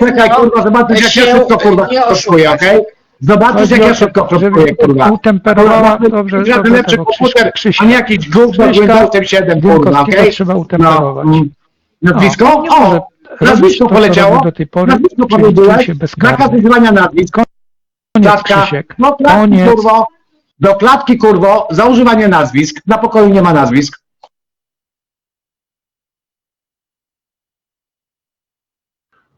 Poczekaj, kurwa, zobaczysz, jak ja szybko, kurwa, nie okej? Zobaczysz, jak ja szybko kosztuję, kurwa. Utemperowała, dobrze, dobrze, lepszy komputer, Krzyś- a nie jakiś gówno Krzyśka Windowsem 7, kurwa, okej? trzeba No, utemperować. mm. Nazwisko? No, może O! Nazwisko to, co poleciało? do tej pory, Nazwisko czyli czuł powiedziałeś? się bezkarny. Zakaz używania nazwisk. Koniec, Klatka. Krzysiek. No klatki, Koniec. kurwo. Do klatki, kurwo, za używanie nazwisk. Na pokoju nie ma nazwisk.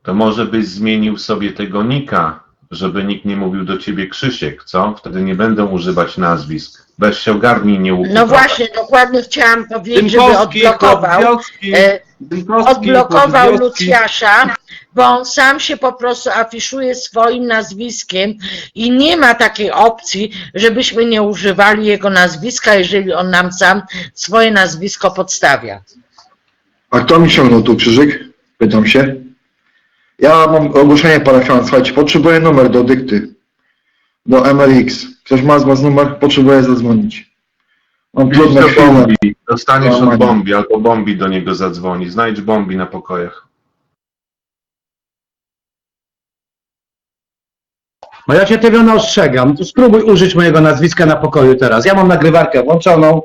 To może byś zmienił sobie tego nika, żeby nikt nie mówił do ciebie Krzysiek, co? Wtedy nie będą używać nazwisk. Weź się ogarnij, nie No ukrywać. właśnie, dokładnie chciałam powiedzieć, żeby odblokował, e, odblokował. Lucjasza, bo on sam się po prostu afiszuje swoim nazwiskiem i nie ma takiej opcji, żebyśmy nie używali jego nazwiska, jeżeli on nam sam swoje nazwisko podstawia. A kto mi ściągnął tu krzyżyk? Pytam się. Ja mam ogłoszenie parafialne. Słuchajcie, potrzebuję numer do dykty. Do MRX. Ktoś ma z was numer? Potrzebuję zadzwonić. Mam Idź trudne do chwile. bombi, dostaniesz od bombi, albo bombi do niego zadzwoni. Znajdź bombi na pokojach. No ja cię tego ostrzegam. To spróbuj użyć mojego nazwiska na pokoju teraz. Ja mam nagrywarkę włączoną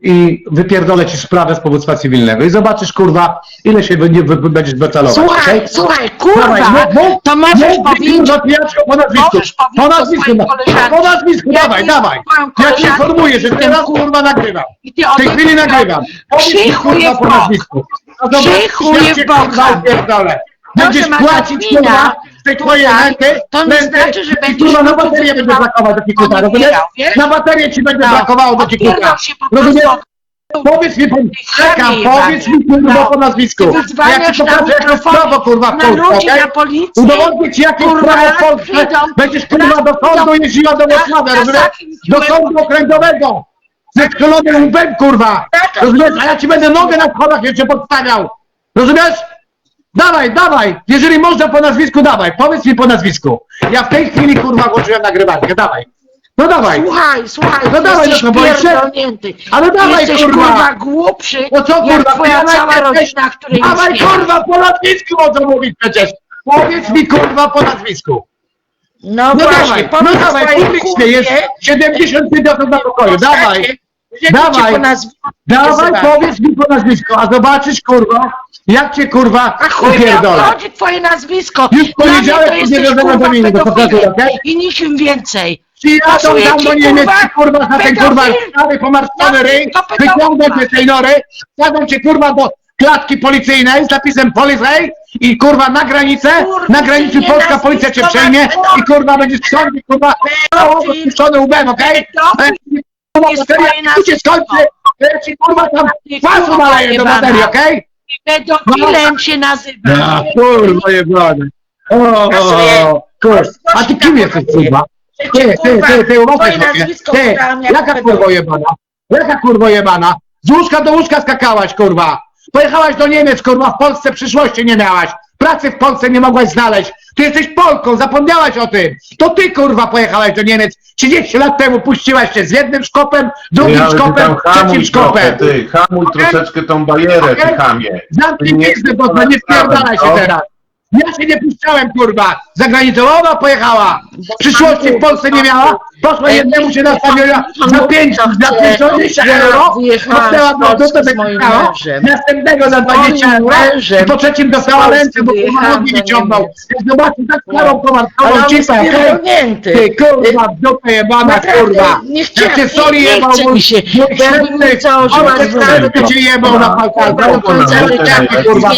i wypierdolę ci sprawę z powództwa cywilnego. I zobaczysz, kurwa, ile się będzie, będziesz betalować. Słuchaj, okej? słuchaj, Dawaj, kurwa, mów, mów, to możesz mów, powiedzieć, kurwa, pijaczko po nazwisku. możesz Po nazwisku, no. po nazwisku, Ja dawaj, dawaj. Ja cię koleżankę informuję, że teraz, kur- kurwa, nagrywam. I ty W tej chwili nagrywam. Jest po Bóg. Boga. kurwa, pierdolę. Będziesz płacić, kurwa, te twoje tutaj, renty, to nie znaczy, że będziesz kurwa, na baterię będzie wykonywał- brakowało do kikuta, rozumiesz? Na baterię ci będzie brakowało do kikuta. Rozumiesz? Powiedz mi, czekam, powiedz mi, kurwa, No. po nazwisku. Ty Ja ci pokażę, jakie jest mikrofonie prawo, kurwa, w Polsce, okej? Udowodnię ci, jakie jest Kurwa, prawo w Polsce. Będziesz, kurwa, do sądu jeździła do na rozumiesz? Do sądu okręgowego. Ze sklonym łbem, kurwa. Tak. Rozumiesz? A ja ci będę nogę na schodach jeszcze podstawiał. Rozumiesz? Dawaj, dawaj. Jeżeli można po nazwisku, dawaj. Powiedz mi po nazwisku. Ja w tej chwili, kurwa, włączyłem nagrywarkę. Dawaj. No dawaj. Słuchaj, słuchaj, No dawaj, jesteś no to bo jeszcze- pierdolnięty. Ale dawaj, jesteś, kurwa. kurwa, głupszy, No co, kurwa, jak twoja ty cała jesteś- rodzina, której Dawaj, nie kurwa, po nazwisku można mówić przecież. Powiedz mi, kurwa, po nazwisku. No, No właśnie, dawaj, powiedz no dawaj, swojej publicznie kurwie, jest 75 osób na pokoju, dawaj. Dawaj. Dawaj, nazywają. powiedz mi po nazwisku, a zobaczysz, kurwa, jak cię, kurwa, chuj mnie upierdolę. obchodzi twoje nazwisko. Już Dla mnie powiedziałem, to że jesteś, nie wiadomo kurwa, do mnie, do pedofilem prokuratury, okej? I nikim więcej. Przyjadą Pasuje tam ci, do Niemiec, kurwa, ci, kurwa, za ten, kurwa, stary, pomarszczony No, ryj, to pedofil. wyciągną cię z tej nory, wsadzą cię, kurwa, do klatki policyjnej z napisem Policej i, kurwa, na granicę, Kurwa, na granicy polska policja cię nazwisko przejmie i, kurwa, będziesz w sądzie, kurwa, Pedofil. spuszczony łbem, okej? Pedofil. Kurwa, jest twoje ci się skończy, to ja ci, kurwa, tam Ty, kwasu kurwa, naleję do jebana. baterii, okej? Pedofilem się nazywa. Ja, kurwa jebany. O, kurwa. A ty kim jesteś, kurwa? Ty, ty, ty, ty, uważaj sobie. Ty, jaka kurwa jebana? Jaka kurwa jebana? Z łóżka do łóżka skakałaś, kurwa. Pojechałaś do Niemiec, kurwa, w Polsce przyszłości nie miałaś. Pracy w Polsce nie mogłaś znaleźć. Ty jesteś Polką, zapomniałaś o tym. To ty, kurwa, pojechałaś do Niemiec. 30 lat temu puściłaś się z jednym szkopem, drugim Ty, ty szkopem, trzecim hamuj trochę, szkopem. ty, hamuj troszeczkę tą barierę, ty Okej? chamie. Zamknij pizdę, bo nie spierdalaj się No. teraz. Ja się nie puszczałem, kurwa. Za granicą ona pojechała. Przyszłości w Polsce nie miała. Poszła jednemu się nastawiła za pięć, za 50 euro. Dostała do wyciskało. mężem. Następnego za 20 moim euro. I po trzecim dostała ręce, bo kurwa do wyciągnął. Jak zobaczy tak starą komarkową cipę. Ty kurwa, w dupę jebana, kurwa. nie Jak cię soli nie jebał, mój nie założyła ojciec to cię jebał na no, kurwa.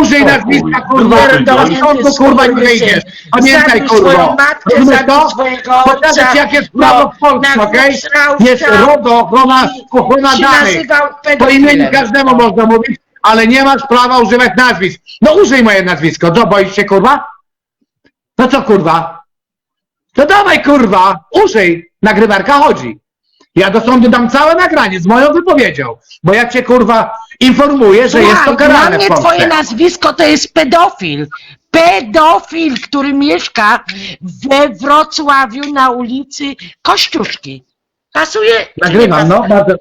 Użyj nazwiska, kurwa, do sądu, kurwa, nie wyjdziesz. Pamiętaj, kurwa. Rozumiesz to? Pokażę ci, jak jest prawo no, w Polsce, okej? Jest RODO, ochrona, ochrona danych. Po imieniu każdemu można mówić, ale nie masz prawa używać nazwisk. No użyj moje nazwisko. Co, boisz się, kurwa? No co, kurwa? To dawaj, kurwa, użyj. Nagrywarka chodzi. Ja do sądu dam całe nagranie z moją wypowiedzią, bo jak cię, kurwa, informuję, że jest to Słuchaj, dla karane mnie w Polsce. twoje nazwisko to jest pedofil. Pedofil, który mieszka we Wrocławiu na ulicy Kościuszki. Pasuje? czy nie Nagrywam, no, pasuje? bardzo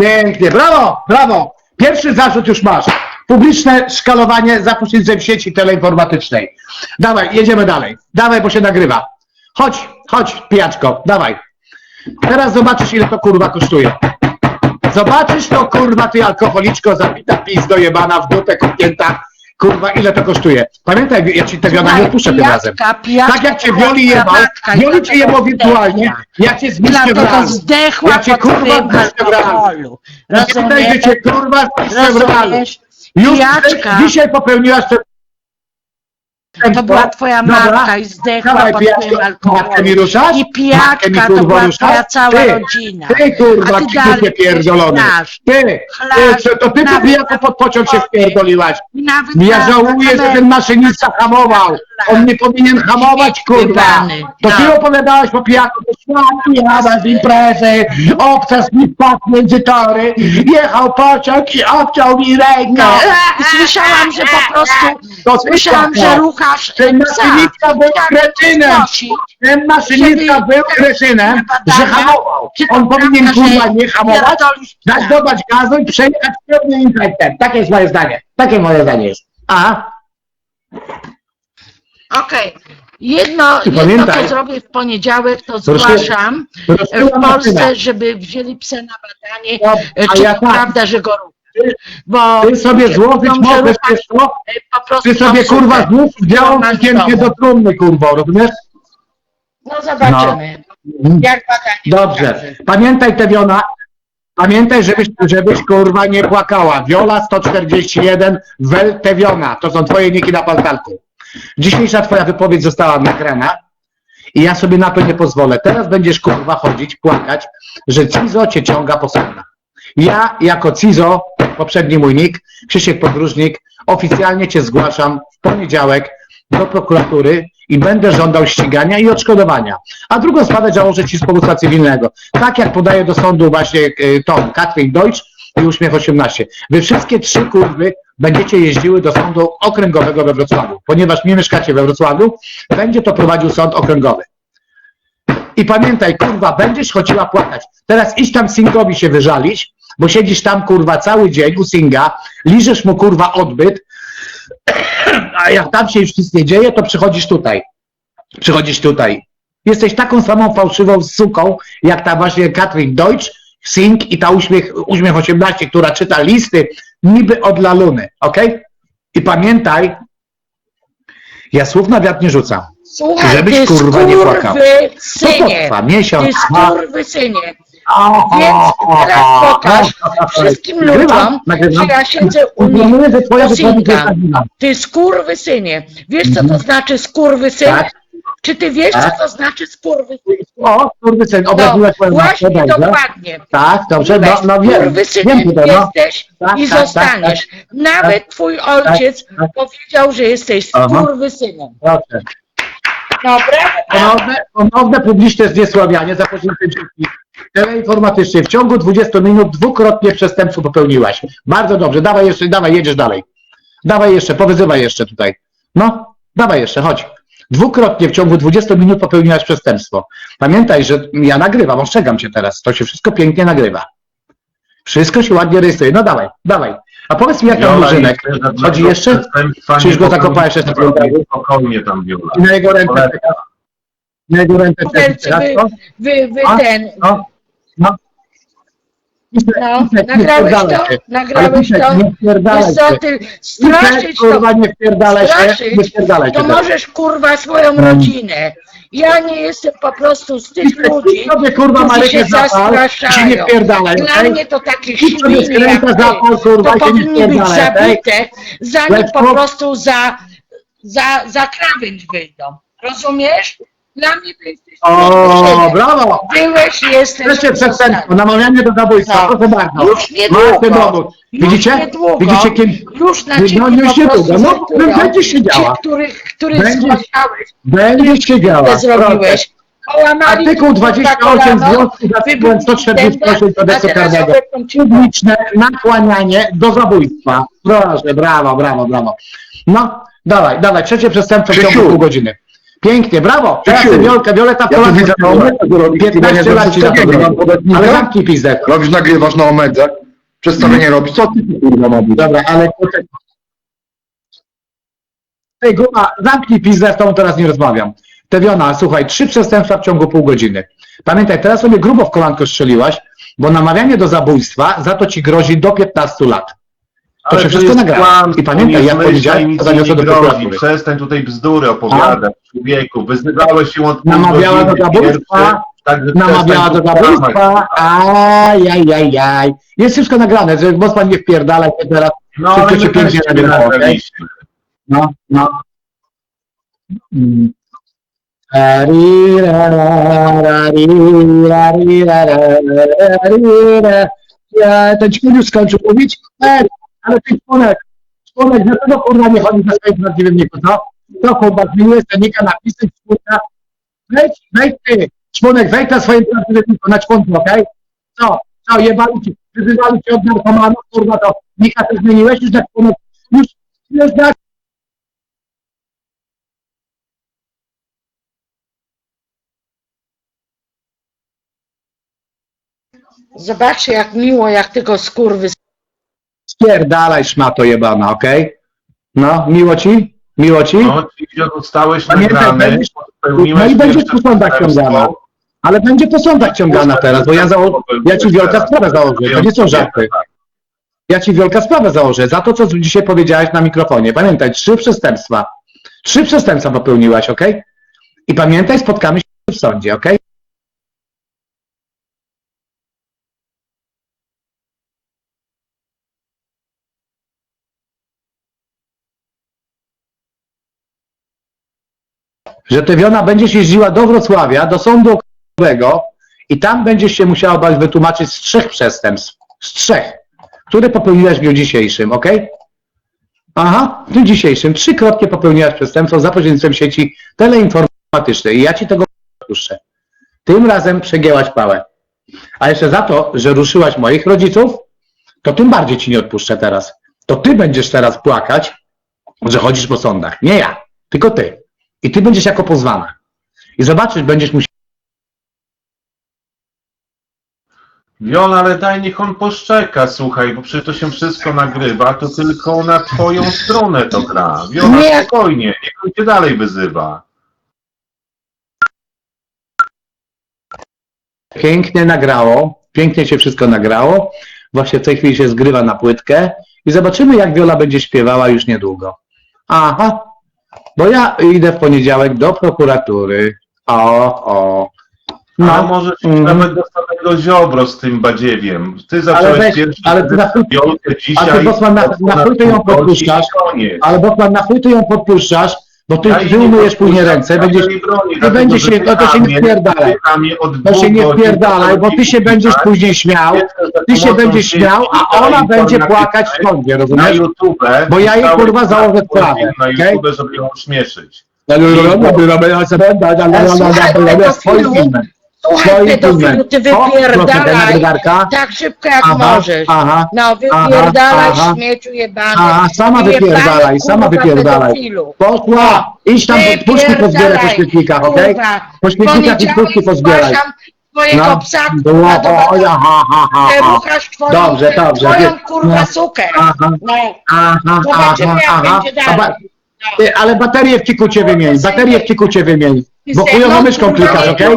pięknie, brawo, brawo. Pierwszy zarzut już masz. publiczne szkalowanie za pośrednictwem sieci teleinformatycznej. Dawaj, jedziemy dalej. Dawaj, bo się nagrywa. Chodź, chodź, pijaczko, dawaj. Teraz zobaczysz, ile to kurwa kosztuje. Zobaczysz to, kurwa, ty alkoholiczko, zabita pizdo jebana w dupę kupięta. Kurwa, ile to kosztuje? Pamiętaj, ja ci te wiona nie odpuszczę tym razem. Tak jak cię Wioli jebał, Wioli cię jebał wirtualnie, ja cię zniszczę w zdechła Ja cię, kurwa, zniszczę w alkoholu. Pamiętaj, że cię kurwa zniszczę w? Już Pijaczka. dzisiaj popełniłaś to. To była twoja Dobra. matka i zdechła Dawaj, pod pijaczko, wpływem matkę mi ruszasz? I Matkę mi, pijaczka to kurwa, była ruszasz? twoja cała Ty, rodzina. Ty kurwa, ci dupie pierdolony. chlasz. Ty, Chlasz. ty, co- to ty Nawet- jako pod pociąg się wpierdoliłaś. Nawet Ja na- żałuję, że kamerę. ten maszynista hamował. On nie powinien hamować, kurwa. Jebany. To ty No. opowiadałaś po pijaku, że świat jada z imprezy, obcas mi wpadł między tory, jechał pociąg i obciął mi rękę. I słyszałam, że po prostu, To słyszałam, że ruchasz Ten psa. maszynista był Chciałam kretynem. Ten maszynista Żeby- był kretynem, badania, że hamował. Czy to On powinien prawda, kurwa nie hamować, pierdolisz dać psa? dodać gazu i przejechać pełnym impulsem. Takie jest moje zdanie. Takie moje zdanie jest. A? Okej. Jedno, I jedno, pamiętaj- co zrobię w poniedziałek, to Proszę- zgłaszam Rozsyłam w maszyna. Polsce, żeby wzięli psa na badanie, No, e, a czy ja to tak. prawda, że go ruchasz. Ty- Bo Ty sobie ludzie złożyć mówią, że możesz, ruchasz, wiesz co? e, po prostu Ty sobie kurwa supę, znów białą w sukienkę domu. do trumny, kurwa, rozumiesz? No zobaczymy, jak badanie Dobrze. pokaże. Pamiętaj te wiona. Pamiętaj, żebyś, żebyś kurwa nie płakała. Wiola 141, Wel Tewiona. To są twoje niki na paltalku. Dzisiejsza twoja wypowiedź została nagrana i ja sobie na to nie pozwolę. Teraz będziesz kurwa chodzić, płakać, że Cizo cię ciąga po sądach. Ja jako Cizo, poprzedni mój nick, Krzysiek Podróżnik, oficjalnie cię zgłaszam w poniedziałek do prokuratury i będę żądał ścigania i odszkodowania. A drugą sprawę założę ci z powództwa cywilnego. Tak jak podaje do sądu właśnie y, Tom, Katrin Deutsch i Uśmiech 18. Wy wszystkie trzy kurwy będziecie jeździły do sądu okręgowego we Wrocławiu. Ponieważ nie mieszkacie we Wrocławiu, będzie to prowadził sąd okręgowy. I pamiętaj, kurwa, będziesz chodziła płakać. Teraz idź tam Singowi się wyżalić, bo siedzisz tam, kurwa, cały dzień u Singa, liżesz mu, kurwa, odbyt, a jak tam się już nic nie dzieje, to przychodzisz tutaj. Przychodzisz tutaj. Jesteś taką samą fałszywą suką, jak ta właśnie Katrin Deutsch, Sing i ta uśmiech, uśmiech 18, która czyta listy niby od Laluny, ok? I pamiętaj, ja słów na wiatr nie rzucam. Słuchaj, Żebyś, kurwa, nie płakał. skurwy To synie, potrwa miesiąc, ty dwa. skurwy synie. O, Więc teraz pokaż wszystkim ludziom, że ja siedzę u nich. Ty skurwy synie. Wiesz co to znaczy skurwy syn? Tak. Czy ty wiesz Tak. co to znaczy skurwy syn? O, kurwy syn, No, właśnie matkę, dobrze? dokładnie. Tak, dobrze, no, no wiem, wiem tutaj, no. jesteś Tak, i tak, zostaniesz. Nawet twój ojciec tak. powiedział, że jesteś Aha. skurwy synem. Dobrze. Dobra? Ponowne, ponowne publiczne zniesławianie za pośrednictwem teleinformatycznej. W ciągu 20 minut dwukrotnie przestępstwo popełniłaś. Bardzo dobrze, dawaj jeszcze, dawaj, jedziesz dalej. Dawaj jeszcze, powyzywaj jeszcze tutaj. No, dawaj jeszcze, chodź. Dwukrotnie w ciągu 20 minut popełniłaś przestępstwo. Pamiętaj, że ja nagrywam, ostrzegam cię teraz. To się wszystko pięknie nagrywa. Wszystko się ładnie rejestruje. No dawaj, dawaj. A powiedz mi, jak tam Wiola, Murzynek? Chodzi jeszcze? przestępstwa Czy już nie go zakopałeś jeszcze Spokojnie tam, Wiola. I na jego rękę czekasz? Na jego rękę czekasz Wy, wy, wy A? ten. No, no. No, nagrałeś to? Nagrałeś to? Nie wpierdalaj się. ty straszyć to, kurwa, nie wpierdalaj się. straszyć, Nie wpierdalaj się to teraz. możesz kurwa swoją Mm. rodzinę. Ja nie jestem po prostu z tych ludzi, sobie, kurwa, którzy Marykę się zapal i się nie zastraszają. wpierdalaj, Dla okej? mnie to takie sobie świnie jak ty, zapal, kurwa, to i się nie powinni być wpierdalaj, zabite, zanim Leszku? po prostu za, za, za krawędź wyjdą. Rozumiesz? Dla mnie to jesteś O, brawo! Byłeś, jesteś Trzecie przestępstwo, namawianie do zabójstwa, No. proszę bardzo. Już niedługo. ten dowód. Już Widzicie? niedługo. Widzicie, kim, Już na No, ciebie już po niedługo. prostu No, zestują. będziesz siedziała. Ci, których, których Będziesz- zgłaszałeś, Będziesz siedziała. zrobiłeś. Połamali Artykuł ci 28 kolano, związku z artykułem wybili 148 zęba, kodeksu teraz karnego. obetną ci Publiczne nakłanianie do zabójstwa. Proszę, brawo, brawo, brawo. No, dawaj, dawaj, trzecie przestępstwo w ciągu Krzysiu. pół godziny. Pięknie, brawo. Teraz Krzysiu. Wiolka, Violeta Ja tu widzę na omedze, to robisz 15 chyba lat ci za to podatnika. Ale zamknij pizdę. Robisz, nagrywasz na omedze. przedstawienie robić. Co ty kurwa robisz? Dobra, ale poczekaj. Ej, Guma, zamknij pizdę, z tobą teraz nie rozmawiam. Tewiona, słuchaj, trzy przestępstwa w ciągu pół godziny. Pamiętaj, teraz sobie grubo w kolanko strzeliłaś, bo namawianie do zabójstwa, za to ci grozi do 15 lat. To się wszystko nagra. I pamiętaj, ja powiedziałem, to zaniosę do prokuratury. Przestań tutaj bzdury opowiadać, człowieku. Wyzywałeś się od Namawiała do zabójstwa, także Namawiała do zabójstwa, ajajajaj. Jest wszystko nagrane, że Bosman nie wpierdalaj się teraz. No ale cię pięknie nagrało. No, no. Mm. Ten ćmuniu skończył mówić, Ej, ale ty członek, członek, dlaczego kurwa nie chodzi na swoim prawdziwym niku, co? To kurwa zmieniłeś cennika napisy, kurwa, wejdź, wejdź ty, członek, wejdź na swoim prawdziwym niku, na członku, okej? Co, co, jebali ci, wyzywali ci od narkomanów, kurwa, to nika ty zmieniłeś już na członek, już, już na Zobaczcie, jak miło, jak tylko skurwy Spierdalaj szmato jebana, okej? No, miło ci? Miło ci? No, ci zostałeś Pamiętaj, nagrany, będziesz- no i będziesz po sądach ciągana. Ale będzie po sądach ciągana teraz, bo ja, zało- ja ci wielka sprawę założę, to nie są żarty. Ja ci wielka sprawę założę za to, co dzisiaj powiedziałeś na mikrofonie. Pamiętaj, trzy przestępstwa. Trzy przestępstwa popełniłaś, okej? I pamiętaj, spotkamy się w sądzie, okej? Że Tewiona będziesz jeździła do Wrocławia, do sądu okręgowego i tam będziesz się musiała wytłumaczyć z trzech przestępstw. Z trzech, które popełniłaś w dniu dzisiejszym, ok? Aha, w dniu dzisiejszym trzykrotnie popełniłaś przestępstwo za pośrednictwem sieci teleinformatycznej i ja ci tego odpuszczę. Tym razem przegięłaś pałę. A jeszcze za to, że ruszyłaś moich rodziców, to tym bardziej ci nie odpuszczę teraz. To ty będziesz teraz płakać, że chodzisz po sądach. Nie ja, tylko ty. I ty będziesz jako pozwana. I zobaczysz, będziesz musiał. Wiola, ale daj niech on poszczeka, słuchaj, bo przecież to się wszystko nagrywa, to tylko na twoją stronę to gra. Wiola, Nie. spokojnie, niech on cię dalej wyzywa. Pięknie nagrało, pięknie się wszystko nagrało. Właśnie w tej chwili się zgrywa na płytkę i zobaczymy, jak Wiola będzie śpiewała już niedługo. Aha, bo ja idę w poniedziałek do prokuratury. O, o. No, No, A może mhm. nawet do samego ziobro z tym badziewiem. Ty zacząłeś weź, pierwszy ale ty na chuj- Wiolkę dzisiaj. ale Bosman, na- na chuj ty ją podpuszczasz? Ale Bosman, na chuj ty ją podpuszczasz, bo ty Ja jej nie wyumyjesz później ręce, będziesz, ty będziesz się, no to się nie wpierdalaj. To się nie wpierdalaj, bo ty się będziesz później śmiał, ty się będziesz śmiał, a ona będzie płakać w sądzie, rozumiesz? Bo ja jej, kurwa, założę sprawę, Na okej? YouTube, żeby ją śmieszyć. Swoim filmem. Słuchaj, Swoim pedofilu, filmem. ty O, proszę, ta wypierdalaj nagrywarka. tak szybko jak Aha, możesz. aha, No, wypierdalaj aha. śmieciu jebany. Aha, sama wypierdalaj, sama wypierdalaj. pedofilu. Poszła, idź tam puszki pozbieraj po śmietnikach, okej? Kurwa, Po śmietnikach i puszki pozbieraj. twojego No, psa, kurwa, do Ty Dobrze, dobrze, kurwa no. sukę. Aha, No, aha, aha, aha. będzie A ba- dalej. Ty, Ale baterię w kikucie wymień, baterię w kikucie wymień. Bo mną, myszką klikasz, okej?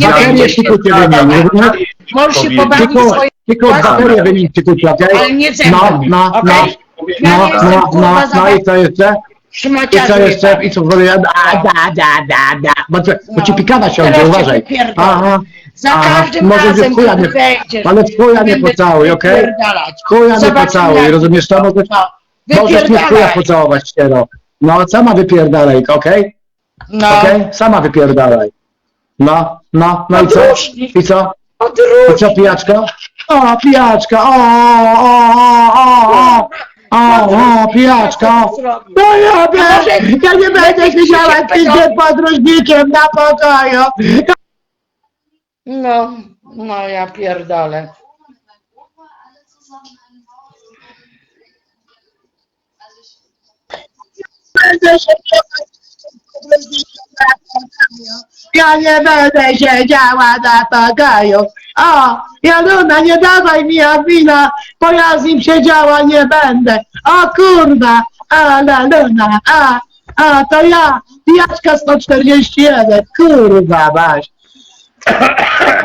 nie Baterię w kikucie wymień, rozumiesz? Możesz się pobawić Tylko, swoim tylko baterię wymień w kikucie, okej? Ale nie ze No, mną, no, no, okej? Ja no, nie jestem, no, kurwa, no, no i co jeszcze? I co jeszcze? I co powiedział? Da, da, da, da, da. Bo, to, bo ci pikana siądzie, Teraz cię uważaj. wypierdolę. Aha, Za Aha, każdym może razem, w chuja kiedy nie- wejdziesz, ale w chuja nie będę pocałuj, cię okej? wypierdalać. chuja nie pocałuj, jak- rozumiesz to? Możesz, No, możesz mnie w chuja wypierdalaj. pocałować, ściero. No, sama wypierdalaj, okej? No, Okej? Sama wypierdalaj. No, no, no i co? I co? I co, pijaczka? O, pijaczka, o, o, o, o, o, o, o, pijaczka. No ja, może ja nie będę siedziała z tym podróżnikiem na pokoju. No, no ja pierdolę. Będę się Ja nie będę siedziała na pokoju. A, Januna, nie dawaj mi admina, bo ja z nim siedziała nie będę. O kurwa, a Laluna, a, a to ja, Jaczka 141, kurwa maś.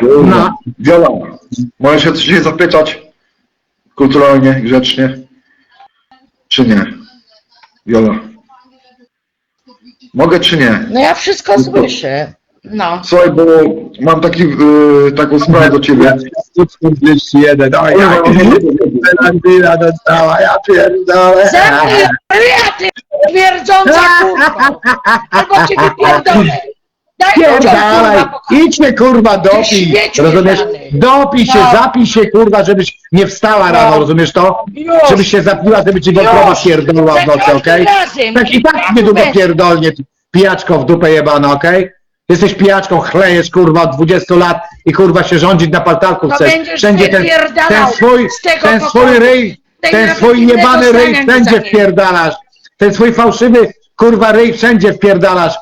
No. Wiola, możesz się coś zapytać? Kulturalnie, grzecznie? Czy nie? Wiola. Mogę czy nie? No ja wszystko słyszę. No. Słuchaj, bo mam taki, y, taką sprawę do ciebie. 141, oj, Kurwa, Landina dostała, ja pierdolę. Zamknij ryja, ty twierdząca kurwa! Albo cię wypierdolę! Pierdalaj, idź mnie kurwa dopij, rozumiesz? jebany. Dopij się, No. zapij się kurwa, żebyś nie wstała rano, No. rozumiesz to? Już. Żebyś się zapiła, żeby ci wątroba pierdolła w nocy, okej? Tak i tak niedługo pierdolnie, ty pijaczko w dupę jebana, okej? Jesteś pijaczką, chlejesz kurwa od 20 lat i kurwa się rządzić na paltarku To chcesz. będziesz Wszędzie ten, wypierdalał ten swój, z tego ten pokoju. swój ryj, Tej ten swój innego jebany ryj nie wszędzie wpierdalasz. Ten swój fałszywy kurwa ryj wszędzie wpierdalasz.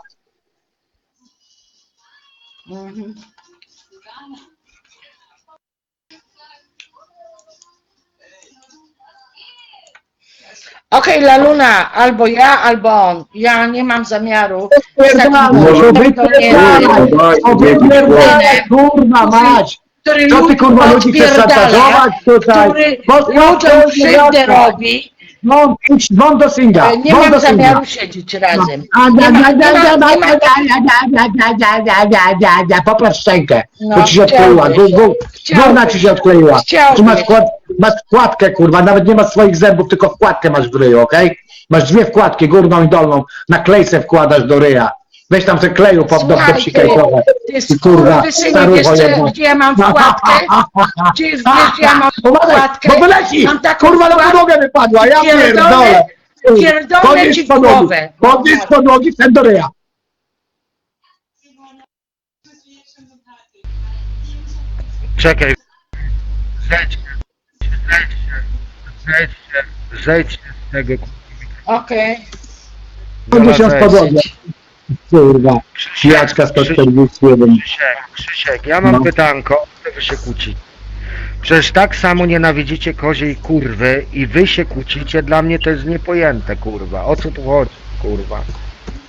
Okej, Laluna, albo ja, albo on. Ja nie mam zamiaru. Może- Kurwa, to wypierdalaj, kurwa mać. Który Co ty kurwa ludzi chcesz odpierdala, szantażować tutaj? Który Bo- ludziom krzywdę robi. No, idź, won do singa, E, Nie won mam do singa. zamiaru siedzieć razem. A, Nie da, ma- da, nie da, ma- da, da, nie ma- da, da, da, da, da, da, da, da, Popatrz szczękę, No, ci się odkleiła, chciałbyś. gu, górna ci się odkleiła. Chciałbyś. Tu masz, wkład, masz wkładkę, kurwa, nawet nie masz swoich zębów, tylko wkładkę masz w ryju, okej? Masz dwie wkładki, górną i dolną, na klejce wkładasz do ryja. Weź tam se kleju pod dobrze przykajkowe. Kurwa, starucho jedno. gdzie ja mam wkładkę? Czy wiesz, gdzie ja mam wkładkę? Bo wyleci! Mam taką Kurwa, na podłogę wypadła, ja pierdolę. Pierdolę ci głowę. Podnieś z podłogi, wstęp do ryja. Czekaj. Zejdź się. Zejdź się. Zejdź się. Zejdź się z tego. Okej. Okay. Podnieś z podłogi. Kurwa, pijaczka 141. Krzysiek, Krzysiek, ja mam No. pytanko, o co wy się kłóci? Przecież tak samo nienawidzicie koziej kurwy i wy się kłócicie, dla mnie to jest niepojęte, kurwa. O co tu chodzi, kurwa?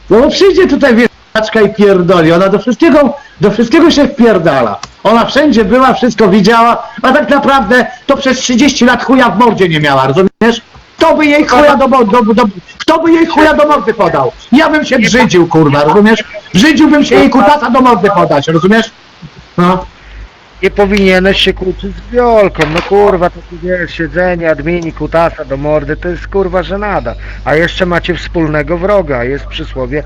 No bo przyjdzie tutaj wieżaczka i pierdoli, ona do wszystkiego, do wszystkiego się wpierdala. Ona wszędzie była, wszystko widziała, a tak naprawdę to przez 30 lat chuja w mordzie nie miała, rozumiesz? Kto by jej chuja do, do, do, kto by jej chuja do mordy podał? Ja bym się brzydził, kurwa, rozumiesz? Brzydziłbym się jej kutasa do mordy podać, rozumiesz? No. Nie powinieneś się kłócić z Wiolką, no kurwa, to tu wiesz, siedzenie, admini, kutasa do mordy, to jest kurwa żenada. A jeszcze macie wspólnego wroga, jest przysłowie,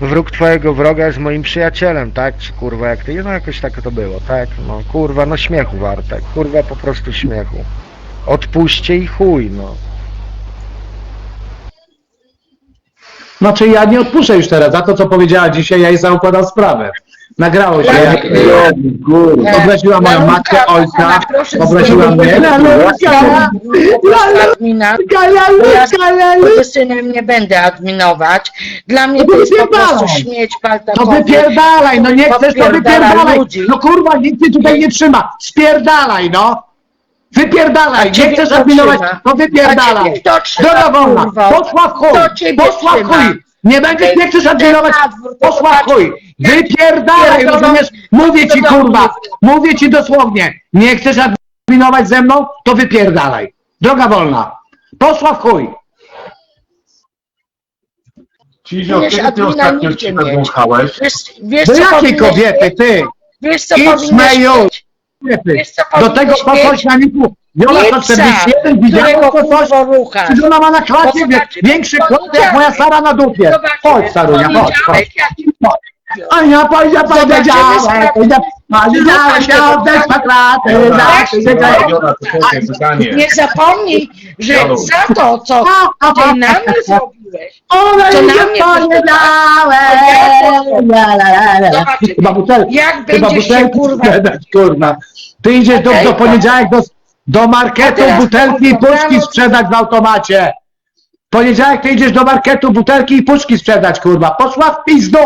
wróg twojego wroga jest moim przyjacielem, tak? Czy kurwa, jak ty, no jakoś tak to było, tak? No kurwa, no śmiechu warte, kurwa po prostu śmiechu. Odpuśćcie i chuj, no. Znaczy ja nie odpuszczę już teraz, za to co powiedziała dzisiaj, ja jej zaukładam sprawę. Nagrało się, jak obraziła moją matkę, ojca, obraziła mnie. Lalunka. Moim synem nie będę adminować. Dla mnie to jest po prostu śmieć To paltakowy. wypierdalaj, no nie chcesz, to wypierdalaj. ludzi. No kurwa, nikt cię tutaj nie trzyma. Spierdalaj, no. Wypierdalaj, nie chcesz trzyma? to wypierdalaj. Droga wolna, poszła w chuj, poszła w chuj. Nie będziesz, nie chcesz to poszła w chuj. Wypierdalaj, rozumiesz? Mówię ci kurwa, mówię ci dosłownie. Nie chcesz adminować ze mną, to wypierdalaj. Droga wolna, poszła w chuj. Cizio, Wiesz, kiedy ty admina ostatnio nigdzie się nadmuchałeś? Wiesz, wiesz, Do co jakiej powinieneś kobiety, mieć? ty? Wiesz, co Idź, powinieneś mieć? Do tego powinniśmy łososia Jola Lipca, 141 widziała którego łosoś. ona ma na klasie wie, większy kłopot jak moja Sara na dupie. Zobaczymy, Chodź Sarunia, chodź, chodź. A ja pójdę, pójdę działać, ja się Nie zapomnij, że za to, co ty na mnie zrobiłeś, Ona To na mnie Chyba jak będziesz się kurwa. Ty idziesz do, Okej, do poniedziałek do, do marketu A teraz butelki i puszki sprzedać w automacie. Poniedziałek ty idziesz do marketu butelki i puszki sprzedać, kurwa. Poszła w pizdu.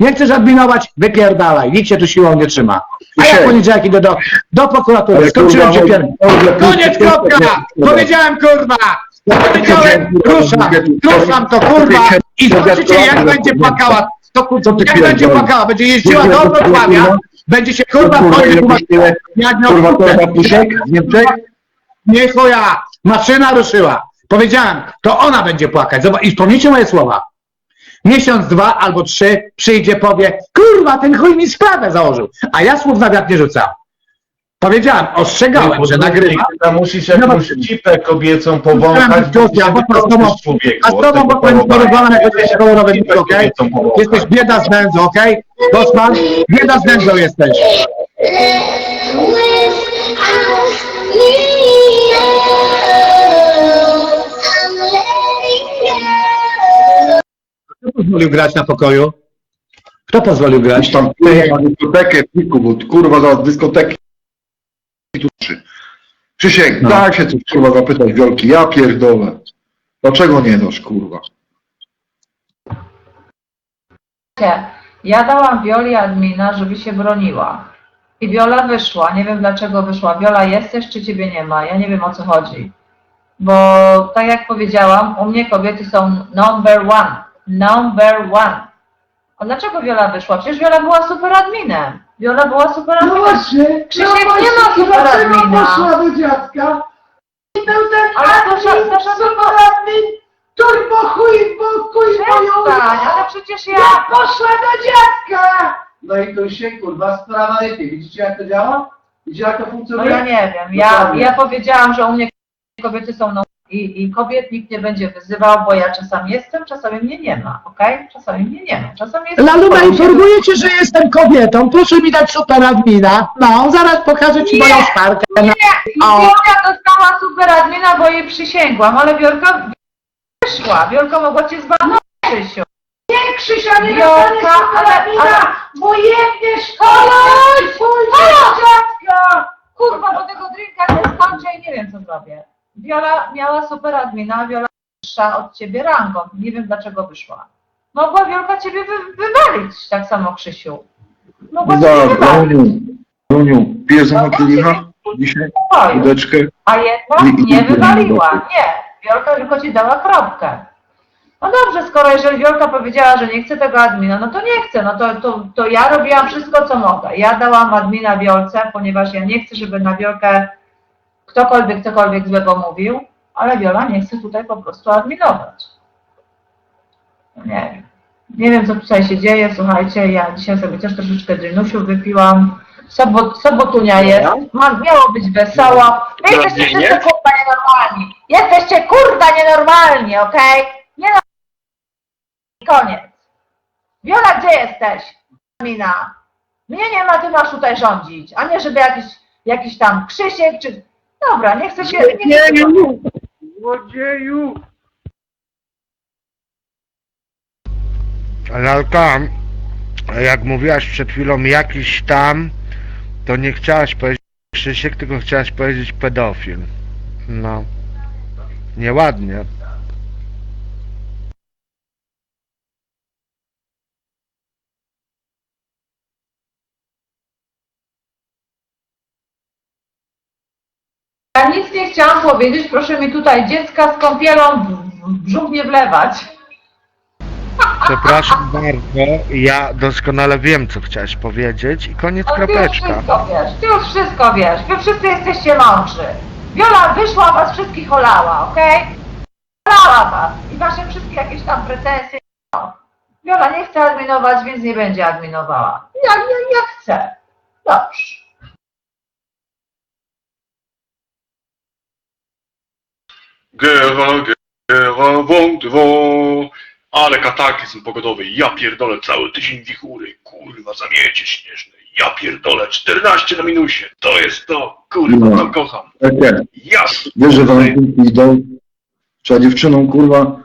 Nie chcesz adminować? Wypierdalaj. Nikt się tu siłą nie trzyma. A ja w poniedziałek idę do, do prokuratury. Ale Skończyłem kurwa, się pier... Koniec, kropka! Powiedziałem, kurwa! Powiedziałem, ruszam, ruszam to, kurwa! I zobaczycie, jak będzie płakała. To kurwa, jak będzie płakała, będzie jeździła do Wrocławia, będzie się kurwa kurwa, miał Kurwa, to Puszek z Niemczech? Nie twoja maszyna ruszyła. Powiedziałem, to ona będzie płakać. Zobacz, I wspomnijcie moje słowa. Miesiąc, dwa albo trzy przyjdzie, powie, kurwa, ten chuj mi sprawę założył. A ja słów na wiatr nie rzucam. Powiedziałem, ostrzegałem, że nagrywa. Tam musisz jakąś cipę kobiecą powąchać, bo wyprosisz, człowieku, A z od tobą tego bo będzie powołania. porozmawiam, jak jesteś kolorowy Cipę okej? kobiecą powąchać. Jesteś bieda z nędzą, okej? Bosman, bieda z nędzą jesteś. Kto pozwolił grać na pokoju? Kto pozwolił grać? Tam na dyskotekę, piku, bo kurwa zaraz dyskoteki tu trzy. Krzysiek, No. daj się coś kurwa zapytać Wiolki, ja pierdolę. Dlaczego nie dasz kurwa? Ja dałam Wioli admina, żeby się broniła. I Wiola wyszła. Nie wiem dlaczego wyszła. Wiola jesteś, czy ciebie nie ma? Ja nie wiem o co chodzi. Bo tak jak powiedziałam, u mnie kobiety są number one. Number one. A dlaczego Wiola wyszła? Przecież Wiola była super adminem. Wiola była super No właśnie, Krzysiek no nie ma właśnie, super dlaczego admina. poszła do dziadka? I był ten Ale proszę- admin, proszę- super admin, turbo chuj, bo kuj moją... Przestań, ale przecież ja... Ja poszła do dziadka! No i tu się kurwa sprawa lepiej. Widzicie jak to działa? Widzicie jak to No funkcjonuje? ja nie wiem. Ja, Dokładnie. ja powiedziałam, że u mnie kobiety są no i, i kobiet nikt nie będzie wyzywał, bo ja czasami jestem, czasami mnie nie ma, okej? Czasami mnie nie ma, czasami jestem... Laluna, informuję cię, że jestem kobietą. Proszę mi dać super admina. No, zaraz pokażę ci moją szparkę. No. O. Wiolka dostała super admina, bo jej przysięgłam, ale Wiolka wyszła. Wiolka mogła cię zbanować, Krzysiu. Nie Krzysia, nie Wiolka, dostaniesz super ale- ale- bo jebniesz Halo! pójdziesz do dziadka! Kurwa, bo tego drinka nie skończę i nie wiem, co zrobię. Wiola miała super admina, a Wiola wyższa od ciebie rangą. Nie wiem, dlaczego wyszła. Mogła Wiolka ciebie wy, wywalić, tak samo Krzysiu. Mogła ciebie Za, wywalić. Runiu, pijesz ze mną kielicha? Dzisiaj? Oj, Wódeczkę? A jednak nie wywaliła, nie. Wiolka tylko ci dała kropkę. No dobrze, skoro jeżeli Wiolka powiedziała, że nie chce tego admina, no to nie chce, no to, to, to ja robiłam wszystko, co mogę. Ja dałam admina Wiolce, ponieważ ja nie chcę, żeby na Wiolkę ktokolwiek cokolwiek złego mówił, ale Wiola nie chce tutaj po prostu adminować. No Nie wiem. Nie wiem, co tutaj się dzieje, słuchajcie, ja dzisiaj sobie też troszeczkę drynusiu wypiłam. Sobot, sobotunia jest, ma, miało być wesoło. Wy jesteście wszyscy kurwa nienormalni. Jesteście kurwa nienormalni, okej? Nie Koniec. Wiola, gdzie jesteś? Mina. Mnie nie ma, ty masz tutaj rządzić, a nie żeby jakiś, jakiś tam Krzysiek czy... Dobra, nie chcę się... Nie, się... Złodzieju! Lalka, jak mówiłaś przed chwilą jakiś tam, to nie chciałaś powiedzieć Krzysiek, tylko chciałaś powiedzieć pedofil. No. Nieładnie. Nic nie chciałam powiedzieć, proszę mi tutaj dziecka z kąpielą w, brzuch nie wlewać. Przepraszam bardzo, ja doskonale wiem, co chciałaś powiedzieć i koniec No, ty już kropeczka. wszystko wiesz, ty już wszystko wiesz, wy wszyscy jesteście mądrzy. Wiola wyszła, was wszystkich olała, okej? Olała was i wasze wszystkie jakieś tam pretensje. No. Wiola nie chce adminować, więc nie będzie adminowała. Ja, ja, ja chcę. Dobrze. Gera, gera, wątwo. Ale kataklizm pogodowy, ja pierdolę cały tydzień wichury, kurwa zamiecie śnieżne, ja pierdolę. 14 na minusie, to jest to, kurwa, co kocham, Eke, jasne. wiesz, że walentynki idą? Trzeba dziewczyną kurwa...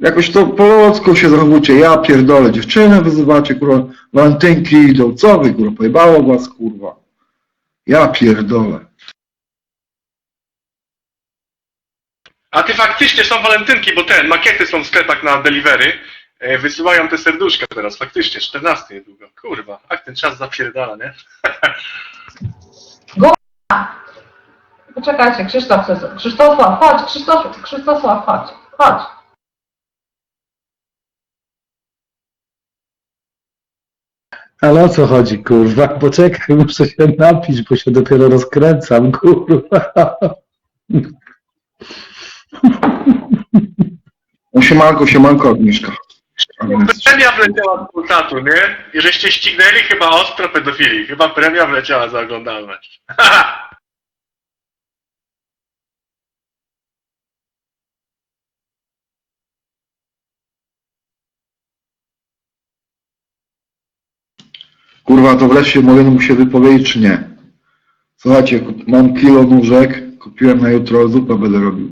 Jakoś to po ludzku się zachowujcie, ja pierdolę, dziewczynę wyzywacie, kurwa, walentynki idą, co wy, kurwa, pojebało was, kurwa. Ja pierdolę. A ty faktycznie są walentynki, bo ten, makiety są w sklepach na delivery, e, wysyłają te serduszka teraz, faktycznie, 14 niedługo. Kurwa, jak ten czas zapierdala, nie? Poczekajcie, Krzysztof chce... Krzysztofław, chodź, Krzysztof, Krzysztofław, chodź, chodź. Ale o co chodzi, kurwa? Poczekaj, muszę się napić, bo się dopiero rozkręcam, kurwa. No siemanko, siemanko Agnieszka. Premia wleciała z Polsatu, nie? I żeście ścignęli chyba ostro pedofili. Chyba premia wleciała za oglądalność. Kurwa, to wreszcie mogę mu się wypowiedzieć, czy nie? Słuchajcie, kup- mam kilo nóżek, kupiłem na jutro, zupę będę robił.